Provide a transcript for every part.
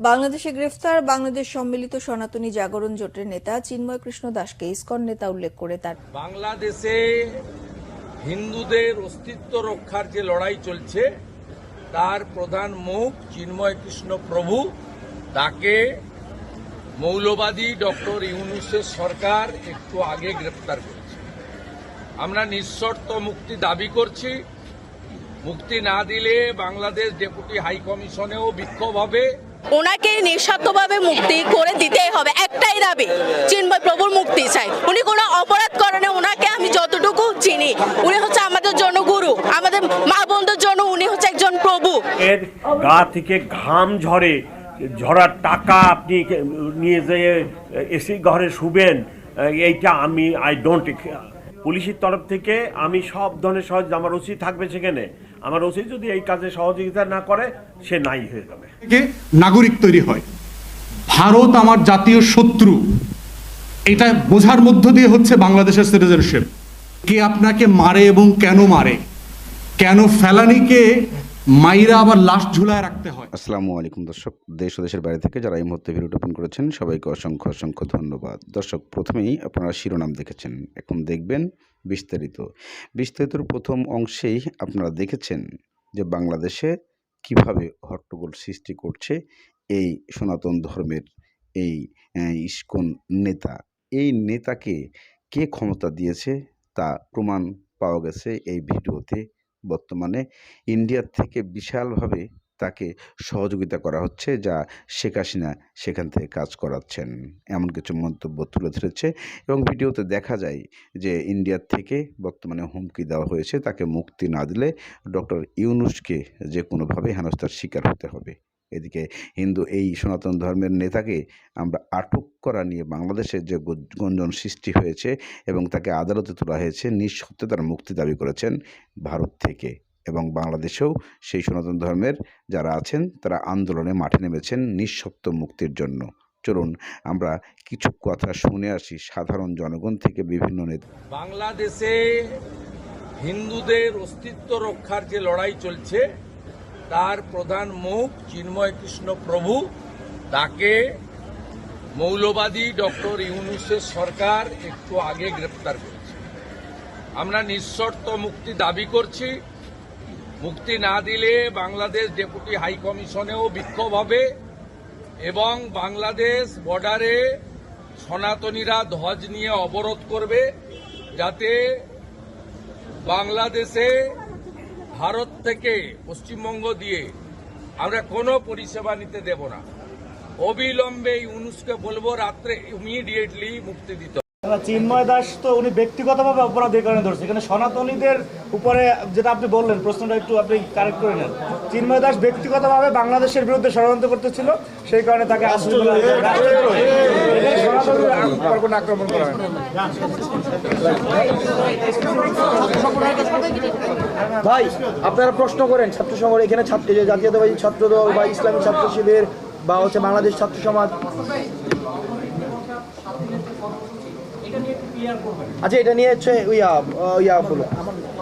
বাংলাদেশে গ্রেফতার বাংলাদেশ সম্মিলিত সনাতনী জাগরণ জোটের নেতা চিন্ময় কৃষ্ণ দাসকে ইসকন নেতা উল্লেখ করে তার বাংলাদেশে হিন্দুদের অস্তিত্ব রক্ষার যে লড়াই চলছে, তার প্রধান মুখ চিন্ময় কৃষ্ণ প্রভু। তাকে মৌলবাদী ডক্টর ইউনুসের সরকার একটু আগে গ্রেপ্তার করেছে। আমরা নিঃশর্ত মুক্তি দাবি করছি। মুক্তি না দিলে বাংলাদেশ ডেপুটি হাই কমিশনেও বিক্ষোভ হবে। ওনাকে নিঃস্বার্থভাবে মুক্তি করে দিতেই হবে, একটাই দাবি চিন্ময় প্রভুর মুক্তি চাই। উনি কোনো অপরাধ করেনি ওনাকে আমি যতটুকু চিনি। উনি হচ্ছে আমাদের জন্য গুরু, আমাদের মা বোনদের জন্য উনি হচ্ছে একজন প্রভু। এর গা থেকে ঘাম ঝরে, ঝরার টাকা আপনি নিয়ে যেয়ে, এসি ঘরে শুবেন, এইটা আমি আই ডোন্ট পুলিশের তরফ থেকে আমি সব ধরনের সহজ আমার ওসি থাকবে সেখানে। আমার ওসি যদি এই কাজে সহযোগিতা না করে, সে নাই হয়ে যাবে। নাগরিক তৈরি হয়। ভারত আমার জাতীয় শত্রু। এটা বোঝার মধ্য দিয়ে হচ্ছে বাংলাদেশের সিটিজেনশিপ কে আপনাকে মারে এবং কেন মারে? কেন ফেলানিকে মাইরা আবার লাশ ঝুলায় রাখতে হয়। আসসালামু আলাইকুম দর্শক, দেশ ও দেশের বাইরে থেকে যারা এই মুহূর্তে ভিডিওটি ওপেন করেছেন, সবাইকে অসংখ্য অসংখ্য ধন্যবাদ। দর্শক, প্রথমেই আপনারা শিরোনাম দেখেছেন, এখন দেখবেন বিস্তারিত। বিস্তারিতর প্রথম অংশেই আপনারা দেখেছেন যে বাংলাদেশে কীভাবে হট্টগোল সৃষ্টি করছে এই সনাতন ধর্মের এই ইস্কন নেতা। এই নেতাকে কে ক্ষমতা দিয়েছে তা প্রমাণ পাওয়া গেছে এই ভিডিওতে। বর্তমানে ইন্ডিয়ার থেকে বিশালভাবে তাকে সহযোগিতা করা হচ্ছে, যা শেখ হাসিনা সেখান থেকে কাজ করাচ্ছেন। এমন কিছু মন্তব্য তুলে ধরেছে এবং ভিডিওতে দেখা যায় যে ইন্ডিয়ার থেকে বর্তমানে হুমকি দেওয়া হয়েছে, তাকে মুক্তি না দিলে ডক্টর ইউনুসকে যে কোনোভাবে হেনস্থার শিকার হতে হবে। এদিকে হিন্দু এই সনাতন ধর্মের নেতাকে আমরা আটক করা নিয়ে বাংলাদেশের যে গঞ্জন সৃষ্টি হয়েছে এবং তাকে আদালতে তোলা হয়েছে নিঃসত্ত্বে তার মুক্তি দাবি করেছেন ভারত থেকে। এবং বাংলাদেশেও সেই সনাতন ধর্মের যারা আছেন, তারা আন্দোলনে মাঠে নেমেছেন নিঃশর্ত মুক্তির জন্য। চলুন আমরা কিছু কথা শুনে আসি সাধারণ জনগণ থেকে বিভিন্ন নেতা। বাংলাদেশে হিন্দুদের অস্তিত্ব রক্ষার যে লড়াই চলছে তার প্রধান মুখ চিন্ময় কৃষ্ণ প্রভু। তাকে মৌলবাদী ডক্টর ইউনুসের সরকার একটু আগে গ্রেপ্তার করেছে। আমরা নিঃশর্ত মুক্তি দাবি করছি। মুক্তি না দিলে বাংলাদেশ ডেপুটি হাই কমিশনেও বিক্ষোভ হবে এবং বাংলাদেশ বর্ডারে সনাতনীরা ধ্বজ নিয়ে অবরোধ করবে যাতে বাংলাদেশে ভারত থেকে পশ্চিমবঙ্গ দিয়ে আমরা কোনো পরিষেবা নিতে দেব না। অবিলম্বে এই ইউনুসকে বলব রাত্রে ইমিডিয়েটলি মুক্তি দিতে চিন্ময় দাস তো উনি ব্যক্তিগতভাবে অপরাধের কারণে ধরছে। এখানে সনাতনীদের উপরে যেটা আপনি বললেন প্রশ্নটা একটু আপনি কারেক্ট করে নেন। চিন্ময় দাস ব্যক্তিগতভাবে বাংলাদেশের বিরুদ্ধে ষড়যন্ত্র করতেছিল সেই কারণে তাকে সনাতনীদের ভাই, আপনারা প্রশ্ন করেন, ছাত্র সংগঠন এখানে ছাত্র জাতীয়তাবাদী ছাত্র দল বা ইসলামী ছাত্র শিবির বা হচ্ছে বাংলাদেশ ছাত্র সমাজ। আচ্ছা এটা নিয়ে হচ্ছে, ইয়া ইয়া বলো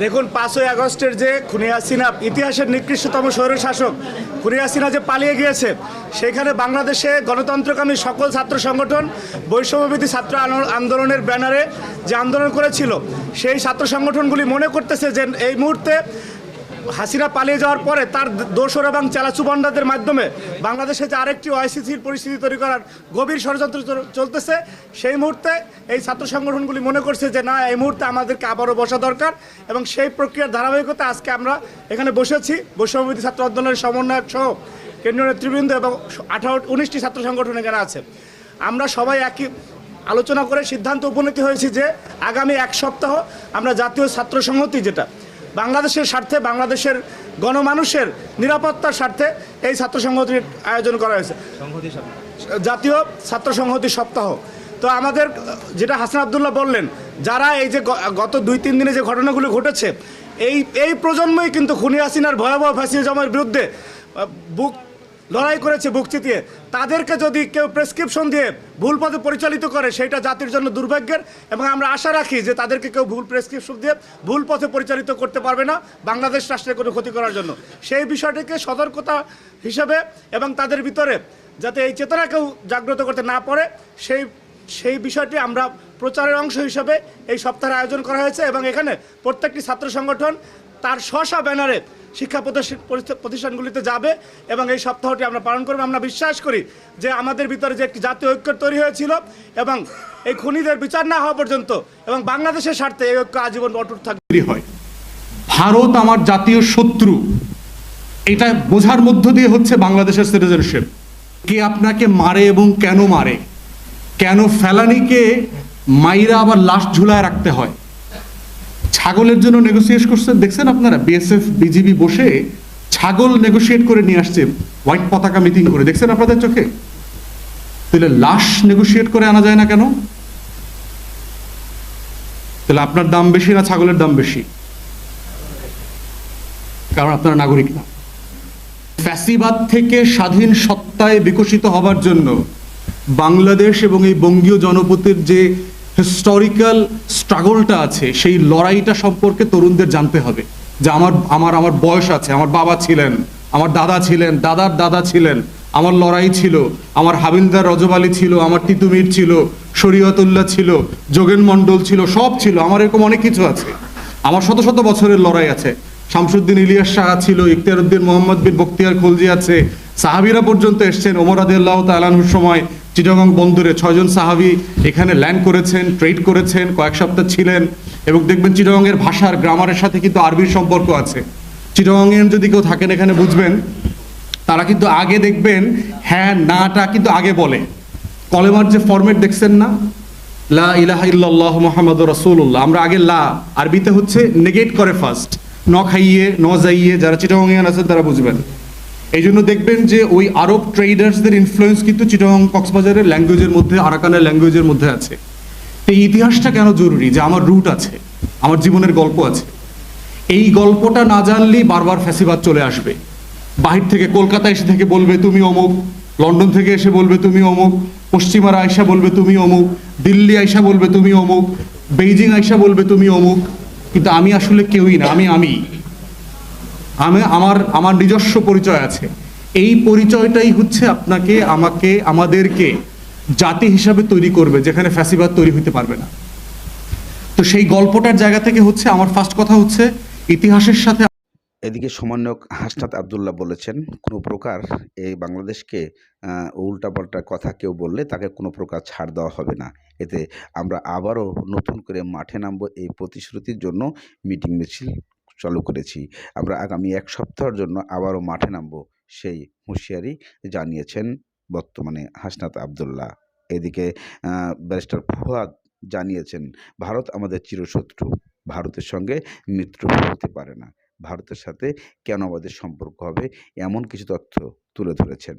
দেখুন, পাঁচই আগস্টের যে খুনিয়া সিনা ইতিহাসের নিকৃষ্টতম স্বৈর শাসক সিনা যে পালিয়ে গিয়েছে, সেখানে বাংলাদেশে গণতন্ত্রকামী সকল ছাত্র সংগঠন, বৈষম্যবিধি ছাত্র আন্দোলনের ব্যানারে যে আন্দোলন করেছিল, সেই ছাত্র সংগঠনগুলি মনে করতেছে যে এই মুহূর্তে হাসিনা পালিয়ে যাওয়ার পরে তার দোসর এবং চালাচুবান্ডাদের মাধ্যমে বাংলাদেশে যে আরেকটি ওআইসিসির পরিস্থিতি তৈরি করার গভীর ষড়যন্ত্র চলতেছে, সেই মুহূর্তে এই ছাত্র সংগঠনগুলি মনে করছে যে, না, এই মুহূর্তে আমাদেরকে আবারও বসা দরকার। এবং সেই প্রক্রিয়ার ধারাবাহিকতা আজকে আমরা এখানে বসেছি। বৈষম্যবিধি ছাত্র আন্দোলনের সমন্বয়ক সহ কেন্দ্রীয় নেতৃবৃন্দ এবং আঠারো, উনিশটি ছাত্র সংগঠন এখানে আছে। আমরা সবাই একই আলোচনা করে সিদ্ধান্ত উপনীত হয়েছি যে, আগামী এক সপ্তাহ আমরা জাতীয় ছাত্র সংহতি যেটা বাংলাদেশের স্বার্থে বাংলাদেশের গণমানুষের নিরাপত্তার স্বার্থে এই ছাত্র সংহতির আয়োজন করা হয়েছে। জাতীয় ছাত্র সংহতি সপ্তাহ। তো আমাদের যেটা হাসান আবদুল্লাহ বললেন যারা এই যে গত দুই তিন দিনে যে ঘটনাগুলো ঘটেছে এই এই প্রজন্মই কিন্তু খুনি হাসিনার ভয়াবহ ফ্যাসিজমের বিরুদ্ধে বুক লড়াই করেছে বুক চিতিয়ে। তাদেরকে যদি কেউ প্রেসক্রিপশন দিয়ে ভুল পথে পরিচালিত করে, সেটা জাতির জন্য দুর্ভাগ্যের। এবং আমরা আশা রাখি যে তাদেরকে কেউ ভুল প্রেসক্রিপশন দিয়ে ভুল পথে পরিচালিত করতে পারবে না বাংলাদেশ রাষ্ট্রের কোনো ক্ষতি করার জন্য। সেই বিষয়টিকে সতর্কতা হিসাবে এবং তাদের ভিতরে যাতে এই চেতনা কেউ জাগ্রত করতে না পারে, সেই সেই বিষয়টি আমরা প্রচারের অংশ হিসাবে এই সপ্তাহের আয়োজন করা হয়েছে। এবং এখানে প্রত্যেকটি ছাত্র সংগঠন তার স্ব ব্যানারে শিক্ষা প্রতিষ্ঠানগুলিতে যাবে এবং এই সপ্তাহটি আমরা পালন করব। আমরা বিশ্বাস করি যে আমাদের ভিতরে যে একটি জাতীয় ঐক্য তৈরি হয়েছিল এবং এই খুনিদের বিচার না হওয়া পর্যন্ত এবং বাংলাদেশের স্বার্থে এই ঐক্য আজীবন অটুট থাকবে হয়। ভারত আমার জাতীয় শত্রু। এটা বোঝার মধ্য দিয়ে হচ্ছে বাংলাদেশের সিটিজেনশিপ কে আপনাকে মারে এবং কেন মারে? কেন ফেলানিকে মাইরা আবার লাশ ঝুলায় রাখতে হয়? ছাগলের জন্য নেগোসিয়েট করছেন দেখছেন আপনারা বিএসএফ বিজিবি বসে ছাগল নেগোসিয়েট করে নিয়ে আসছে হোয়াইট পতাকা মিটিং করে। দেখছেন আপনাদের চোখে? তাহলে লাশ নেগোসিয়েট করে আনা যায় না কেন? তাহলে আপনার দাম বেশি না ছাগলের দাম বেশি? কারণ আপনারা নাগরিক না। ফ্যাসিবাদ থেকে স্বাধীন সত্তায় বিকশিত হবার জন্য বাংলাদেশ এবং এই বঙ্গীয় জনপতির যে হিস্টোরিক্যাল স্ট্রাগলটা আছে, সেই লড়াইটা সম্পর্কে তরুণদের জানতে হবে যে আমার আমার আমার বয়স আছে, আমার বাবা ছিলেন, আমার দাদা ছিলেন, দাদার দাদা ছিলেন, আমার লড়াই ছিল, আমার হাবিলদার রজবালি ছিল, আমার তিতুমির ছিল, শরীয়তুল্লাহ ছিল, যোগেন মণ্ডল ছিল, সব ছিল, আমার এরকম অনেক কিছু আছে। আমার শত শত বছরের লড়াই আছে। শামসুদ্দিন ইলিয়াস শাহ ছিল ইখতিয়ার উদ্দিন মোহাম্মদ বিন বক্তিয়ার খলজি আছে, সাহাবিরা পর্যন্ত এসছেন, ওমর আদিল্লাহ তালাহুর সময় চিটাগং বন্দরে ছয়জন সাহাবি এখানে ল্যান্ড করেছেন ট্রেড করেছেন, কয়েক সপ্তাহ ছিলেন এবং দেখবেন চিটাগংয়ের ভাষার গ্রামারের সাথে কিন্তু আরবির সম্পর্ক আছে। চিটাগংয়ের যদি কেউ থাকেন এখানে বুঝবেন, তারা কিন্তু আগে দেখবেন হ্যাঁ নাটা কিন্তু আগে বলে। কলেমার যে ফরম্যাট দেখছেন না? লা ইলাহা ইল্লাল্লাহ মুহাম্মাদ রাসূলুল্লাহ। আমরা আগে লা, আরবিতে হচ্ছে নেগেট করে ফার্স্ট ন খাইয়ে, ন যাইয়ে, যারা চিটাগংয়ান আছেন তারা বুঝবেন। এই জন্য দেখবেন যে ওই আরব ট্রেডার্সদের ইনফ্লুয়েন্স কিন্তু চিটাগং কক্সবাজারের ল্যাঙ্গুয়েজের মধ্যে, আরাকানের ল্যাঙ্গুয়েজের মধ্যে আছে। তো এই ইতিহাসটা কেন জরুরি? যে আমার রুট আছে, আমার জীবনের গল্প আছে। এই গল্পটা না জানলেই বারবার ফ্যাসিবাদ চলে আসবে। বাহির থেকে কলকাতা এসে থেকে বলবে, তুমি অমুক। লন্ডন থেকে এসে বলবে, তুমি অমুক। পশ্চিমারা আয়সা বলবে, তুমি অমুক। দিল্লি আয়সা বলবে, তুমি অমুক। বেইজিং আয়সা বলবে, তুমি অমুক। কিন্তু আমি আসলে কেউই না, আমি আমি। আমি আমার আমার নিজস্ব পরিচয় আছে। এই পরিচয়টাই হচ্ছে আপনাকে, আমাকে, আমাদেরকে জাতি হিসাবে তৈরি করবে, যেখানে ফ্যাসিবাদ তৈরি হতে পারবে না। তো সেই গল্পটার জায়গা থেকে হচ্ছে আমার ফার্স্ট কথা হচ্ছে, ইতিহাসের সাথে এদিকে সমন্বয়ক হাসনাত আবদুল্লাহ বলেছেন, কোনো প্রকার এই বাংলাদেশকে উল্টাপাল্টা কথা কেউ বললে তাকে কোনো প্রকার ছাড় দেওয়া হবে না। এতে আমরা আবারও নতুন করে মাঠে নামবো এই প্রতিশ্রুতির জন্য মিটিং মিছিল চালু করেছি। আমরা আগামী এক সপ্তাহের জন্য আবারও মাঠে নামবো, সেই হুঁশিয়ারি জানিয়েছেন বর্তমানে হাসনাত আবদুল্লাহ। এদিকে ব্যারিস্টার ফুয়াদ জানিয়েছেন, ভারত আমাদের চিরশত্রু, ভারতের সঙ্গে মিত্র হতে পারে না। ভারতের সাথে কেন আমাদের সম্পর্ক হবে? এমন কিছু তথ্য তুলে ধরেছেন।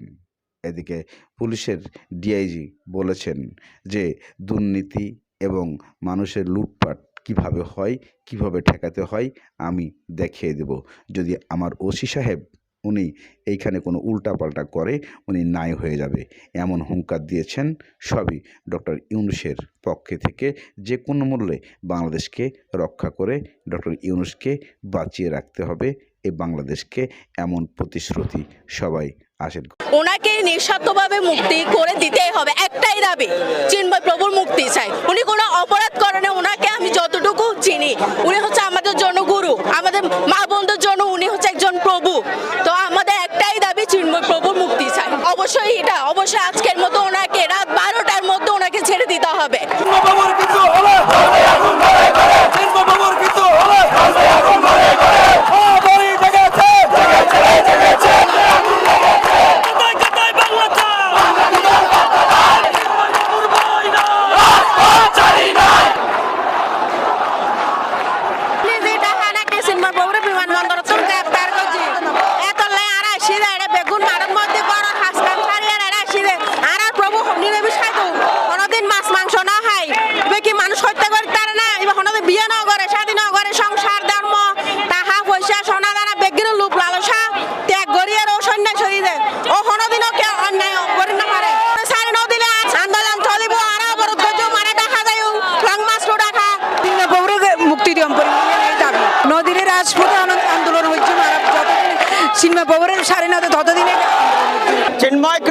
এদিকে, পুলিশের ডিআইজি বলেছেন যে, দুর্নীতি এবং মানুষের লুটপাট কীভাবে হয়, কীভাবে ঠেকাতে হয়, আমি দেখিয়ে দেব। যদি আমার ওসি সাহেব, উনি এইখানে কোনো উল্টাপাল্টা করে, উনি নাই হয়ে যাবে। এমন হুঙ্কার দিয়েছেন, সবই ডক্টর ইউনুসের পক্ষে থেকে যে কোনো মূল্যে বাংলাদেশকে রক্ষা করে, ডক্টর ইউনুসকে বাঁচিয়ে রাখতে হবে। এই বাংলাদেশকে এমন প্রতিশ্রুতি সবাই আশের ওনাকে নিঃস্বার্থভাবে মুক্তি করে দিতেই হবে একটাই দাবি চিন্ময় প্রভুর মুক্তি চাই। উনি কোনো অপরাধ করেন ওনাকে আমি যতটুকু চিনি। উনি হচ্ছে আমাদের জন্য গুরু আমাদের মা বোনদের জন্য উনি হচ্ছে একজন প্রভু। তো আমাদের একটাই দাবি চিন্ময় প্রভুর মুক্তি চাই। অবশ্যই এটা অবশ্যই আজকের মতো ওনাকে রাত বারোটার মধ্যে ওনাকে ছেড়ে দিতে হবে। बेगुन मारत मत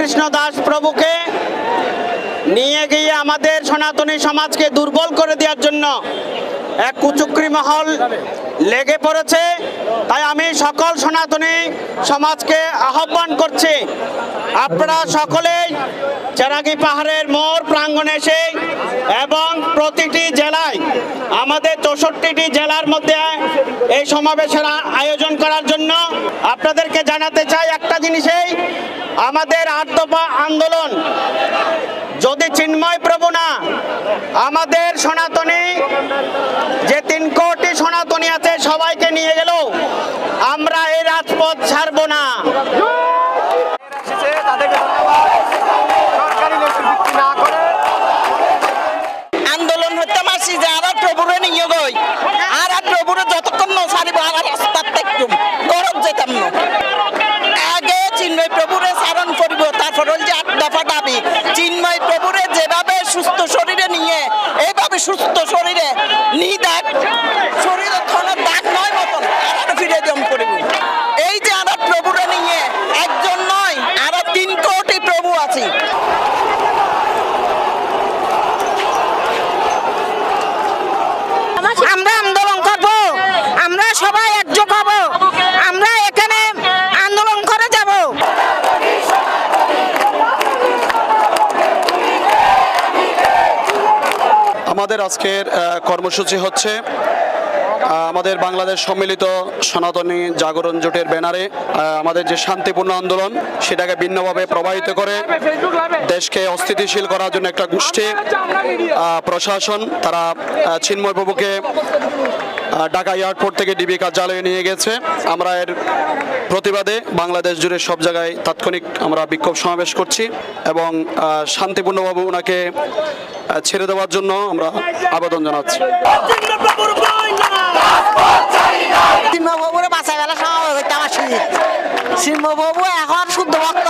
কৃষ্ণ দাস প্রভুকে নিয়ে গিয়ে আমাদের সনাতনী সমাজকে দুর্বল করে দেওয়ার জন্য এক কুচুকরি মহল লেগে পড়েছে। তাই আমি সকল সনাতনী সমাজকে আহ্বান করছি, আপনারা সকলেই চেরাগি পাহাড়ের মোর প্রাঙ্গণে এসে এবং প্রতিটি জেলায়, আমাদের চৌষট্টিটি জেলার মধ্যে এই সমাবেশের আয়োজন করার জন্য আপনাদেরকে জানাতে চাই একটা জিনিসেই, আমাদের দফা আন্দোলন যদি চিন্ময় প্রভু না আমাদের সনাতনী যে তিন কোটি সনাতনী আছে সবাইকে নিয়ে গেল। আমরা এই রাজপথ ছাড়বো না। আন্দোলন হতে মাসি যে আর প্রভুরে নিয়ে গই। আর আর প্রভুরে যতক্ষণ ন সারিব আর রাস্তার দেখতুম গরম যেতাম না। আগে চিন্ময় প্রভুরে সারণ করিব তারপর হল যে আট দফা দাবি। চিন্ময় প্রভুরে যেভাবে সুস্থ শরীরে নিয়ে এইভাবে সুস্থ শরীরে নি দাগ শরীরে থনের দাগ নয় মতন, আর ফিরে দম করিব। এই যে আমরা প্রভুরা নিয়ে একজন নয় আমরা তিন কোটি প্রভু আছে আমরা আন্দোলন করব আমরা সবাই একজোট হব আমরা এখানে আন্দোলন করে যাব আমাদের আজকের কর্মসূচি হচ্ছে আমাদের বাংলাদেশ সম্মিলিত সনাতনী জাগরণ জোটের ব্যানারে আমাদের যে শান্তিপূর্ণ আন্দোলন, সেটাকে ভিন্নভাবে প্রবাহিত করে দেশকে অস্থিতিশীল করার জন্য একটা গোষ্ঠী প্রশাসন, তারা চিন্ময় বাবুকে ঢাকা এয়ারপোর্ট থেকে ডিবি কার্যালয়ে নিয়ে গেছে। আমরা এর প্রতিবাদে বাংলাদেশ জুড়ে সব জায়গায় তাৎক্ষণিক আমরা বিক্ষোভ সমাবেশ করছি এবং শান্তিপূর্ণভাবে ওনাকে ছেড়ে দেওয়ার জন্য আমরা আবেদন জানাচ্ছি। সিংহবাবুরে বাঁচাই বেলা সমাবেশ হইতে আমার সিংহবাবু এখন শুদ্ধ ভক্ত।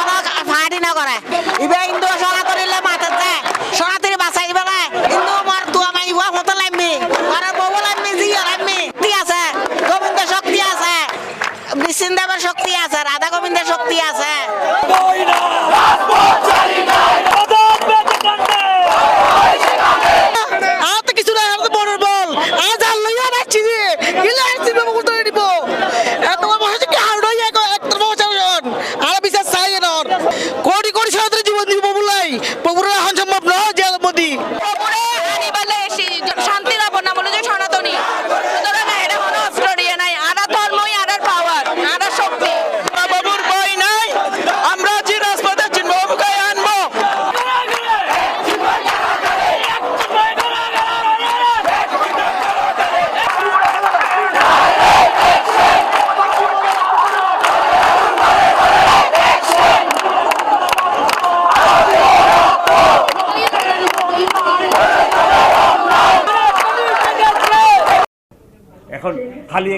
এখন ফাঁড়ি না করে। ইবে সনাতনীলে যায় সনাতনী না আর শক্তি আছে? গোবিন্দ শক্তি আছে। বিসিন্দেবের শক্তি আছে রাধা গোবিন্দের শক্তি আছে। ಹೆಚ್ಚಿದೆ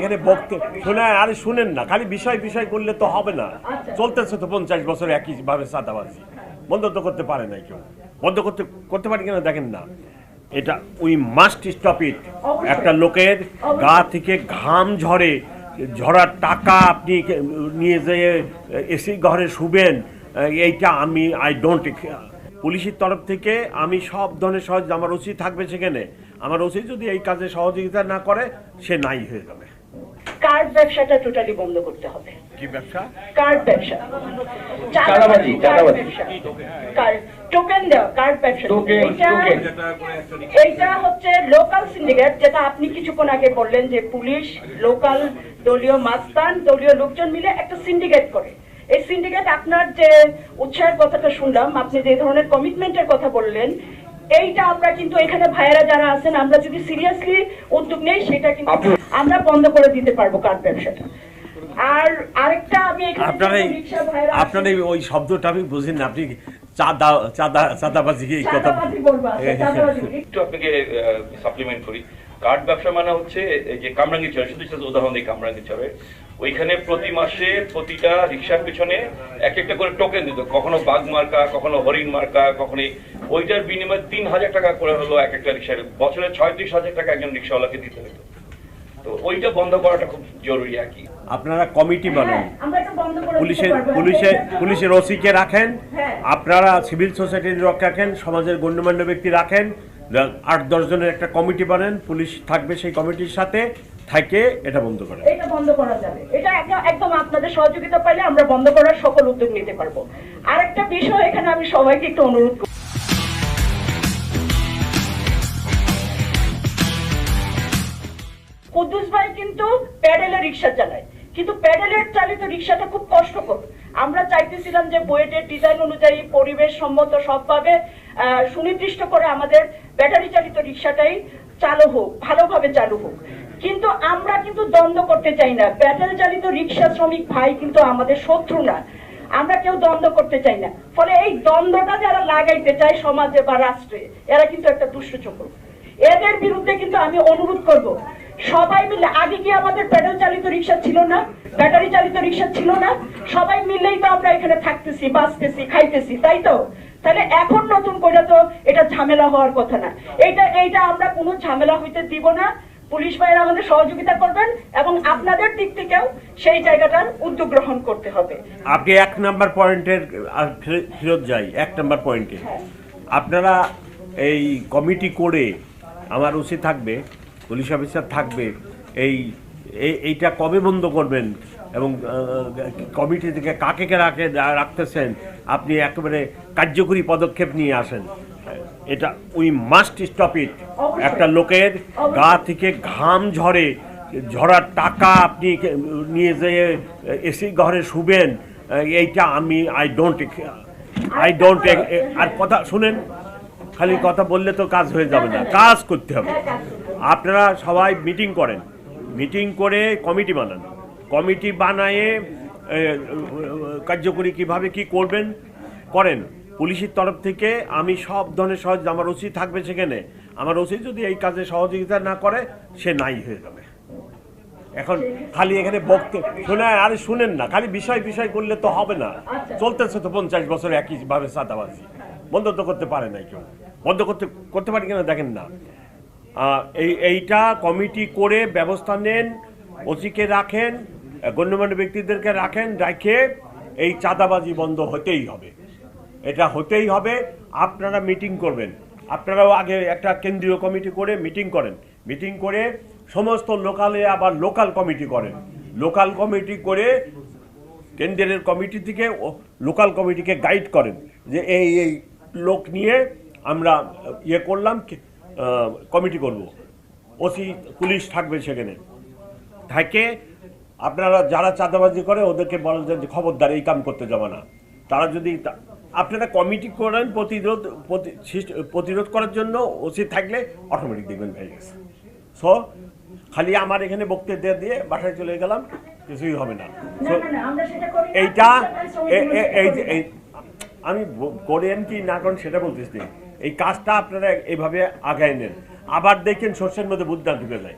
এখানে বক্তব্য শোনা আরে শুনেন না খালি বিষয় বিষয় করলে তো হবে না। চলতেছে তো পঞ্চাশ বছর একইভাবে সাদাবাজি। বন্ধ তো করতে পারে না কেউ। বন্ধ করতে করতে পারি কিনা দেখেন না। এটা উই মাস্ট স্টপ ইট একটা লোকের গা থেকে ঘাম ঝরে ঝরার টাকা আপনি নিয়ে যেয়ে এসি ঘরে শুবেন এইটা আমি আই ডোন্ট পুলিশের তরফ থেকে আমি সব ধরনের সহজ আমার ওসি থাকবে সেখানে। আমার ওসি যদি এই কাজে সহযোগিতা না করে সে নাই হয়ে যাবে। কার্ড ব্যবসাটা টোটালি বন্ধ করতে হবে? কি ব্যবসা? কার্ড ব্যবসা? চাঁদাবাজি, চাঁদাবাজি। কার্ড টোকেন দেওয়া কার্ড ব্যবসা? এটা হচ্ছে লোকাল সিন্ডিকেট যেটা আপনি কিছুক্ষণ আগে বললেন যে পুলিশ লোকাল দলীয় মাস্তান দলীয় লোকজন মিলে একটা সিন্ডিকেট করে। এই সিন্ডিকেট আপনার যে উৎসাহের কথাটা শুনলাম আপনি যে ধরনের কমিটমেন্টের কথা বললেন এইটা আমরা কিন্তু এখানে ভাইয়েরা যারা আছেন আমরা যদি সিরিয়াসলি উদ্যোগ নেই সেটা কিন্তু আমরা বন্ধ করে দিতে পারব কার্ড ব্যবসাটা। আর আরেকটা আমি আপনার আপনার ওই শব্দটা আমি বুঝিনি আপনি চাঁদা চাঁদা চাঁদাবাজি এই কথা আচ্ছা, চাঁদাবাজি। একটু আপনাকে সাপ্লিমেন্ট করি। কার্ড ব্যবসা মানে হচ্ছে যে কামরাঙ্গি চরে শুধু শুধু উদাহরণ দিই কামরাঙ্গি চরে। ওইখানে প্রতি মাসে প্রতিটা রিক্সার পিছনে এক একটা করে টোকেন দিত। কখনো বাঘ মার্কা কখনো হরিণ মার্কা কখনো ওইটার বিনিময়ে তিন হাজার টাকা করে হলো এক একটা রিক্সার বছরে ছয়ত্রিশ হাজার টাকা একজন রিক্সাওয়ালাকে দিতে হতো। তো ওইটা বন্ধ করাটা খুব জরুরি আর কি। আপনারা কমিটি বানান। হ্যাঁ, আমরা এটা বন্ধ করে দিতে পুলিশের পুলিশের পুলিশের ওসিকে রাখেন। হ্যাঁ। আপনারা সিভিল সোসাইটির লোক রাখেন সমাজের গণ্যমান্য ব্যক্তি রাখেন। আট দশ জনের একটা কমিটি বানান। পুলিশ থাকবে সেই কমিটির সাথে। থাকে, এটা বন্ধ করে এটা বন্ধ করা যাবে। এটা একদম- আপনাদের সহযোগিতা পাইলে আমরা বন্ধ করার সকল উদ্যোগ নিতে পারব। আরেকটা বিষয় এখানে আমি সবাইকে একটু অনুরোধ করব কুদ্দুস ভাই কিন্তু প্যাডেলে রিক্সা চালায়। কিন্তু প্যাডেলের চালিত রিক্সাটা খুব কষ্টকর। আমরা চাইতেছিলাম যে বুয়েটের ডিজাইন অনুযায়ী পরিবেশ সম্মত সবভাবে সুনির্দিষ্ট করে আমাদের ব্যাটারি চালিত রিক্সাটাই চালু হোক, ভালোভাবে চালু হোক। কিন্তু আমরা কিন্তু দ্বন্দ্ব করতে চাই না। ব্যাটারি চালিত রিক্সা শ্রমিক ভাই কিন্তু আমাদের শত্রু না। আমরা কেউ দ্বন্দ্ব করতে চাই না। ফলে এই দ্বন্দ্বটা যারা লাগাইতে চায় সমাজে বা রাষ্ট্রে, এরা কিন্তু একটা দুষ্ট চক্র এদের বিরুদ্ধে কিন্তু আমি অনুরোধ করব, সবাই মিলে, আগে কি আমাদের প্যাডেল চালিত রিক্সা ছিল না? ব্যাটারি চালিত রিক্সা ছিল না? সবাই মিলেই তো আমরা এখানে থাকতেছি, বাঁচতেছি, খাইতেছি, তাই তো? তাহলে এখন নতুন করে তো এটা ঝামেলা হওয়ার কথা না। এইটা এইটা আমরা কোনো ঝামেলা হইতে দিব না। পুলিশ ভাইয়েরা আমাদের সহযোগিতা করবেন এবং আপনাদের দিক থেকেও সেই জায়গাটার উদ্যোগ গ্রহণ করতে হবে। আপনি এক নাম্বার পয়েন্টের ফেরত যাই এক নাম্বার পয়েন্টে। আপনারা এই কমিটি করে আমার উচিত থাকবে পুলিশ অফিসার থাকবে এই এই- এইটা কবে বন্ধ করবেন এবং কমিটি থেকে কাকে কে রাখে রাখতেছেন আপনি একেবারে কার্যকরী পদক্ষেপ নিয়ে আসেন। এটা উই মাস্ট স্টপ ইট একটা লোকের গা থেকে ঘাম ঝরে ঝরার টাকা আপনি নিয়ে যেয়ে এসি ঘরে শুবেন এইটা আমি আই ডোন্ট আই ডোন্ট আর কথা শুনেন খালি কথা বললে তো কাজ হয়ে যাবে না কাজ করতে হবে। আপনারা সবাই মিটিং করেন মিটিং করে কমিটি বানান। কমিটি বানায়ে কার্যকরী কীভাবে কি করবেন করেন। পুলিশের তরফ থেকে আমি সব ধরনের সহজ আমার ওসি থাকবে সেখানে। আমার ওসি যদি এই কাজে সহযোগিতা না করে সে নাই হয়ে যাবে। এখন খালি এখানে বক্ত শুনে আরে শুনেন না খালি বিষয় বিষয় করলে তো হবে না। চলতেছে তো পঞ্চাশ বছর একইভাবে সাদাবাজি বন্ধ তো করতে পারে না কেউ। বন্ধ করতে করতে পারি কিনা দেখেন না। এই এইটা কমিটি করে ব্যবস্থা নেন ওসিকে রাখেন গণ্যমান্য ব্যক্তিদেরকে রাখেন রাখে এই চাঁদাবাজি বন্ধ হতেই হবে। এটা হতেই হবে। আপনারা মিটিং করবেন। আপনারাও আগে একটা কেন্দ্রীয় কমিটি করে মিটিং করেন। মিটিং করে সমস্ত লোকালে আবার লোকাল কমিটি করেন। লোকাল কমিটি করে কেন্দ্রের কমিটি থেকে লোকাল কমিটিকে গাইড করেন যে এই এই লোক নিয়ে আমরা ইয়ে করলাম কমিটি করব। ওসি, পুলিশ থাকবে সেখানে। থাকে আপনারা যারা চাঁদাবাজি করে ওদেরকে বলেন যে খবরদার, এই কাম করতে যাবে না। তারা যদি আপনারা কমিটি করেন প্রতিরোধ প্রতিরোধ করার জন্য ওসি থাকলে অটোমেটিক দেখবেন হয়ে গেছে। সো খালি আমার এখানে বক্তৃতা দিয়ে বাসায় চলে গেলাম কিছুই হবে না। এইটা এই আমি করেন কি না করেন সেটা বলতেছি। এই কাজটা আপনারা এইভাবে আগায় নেন। আবার দেখেন শস্যের মধ্যে বুদ্ধা ঢুকে যায়।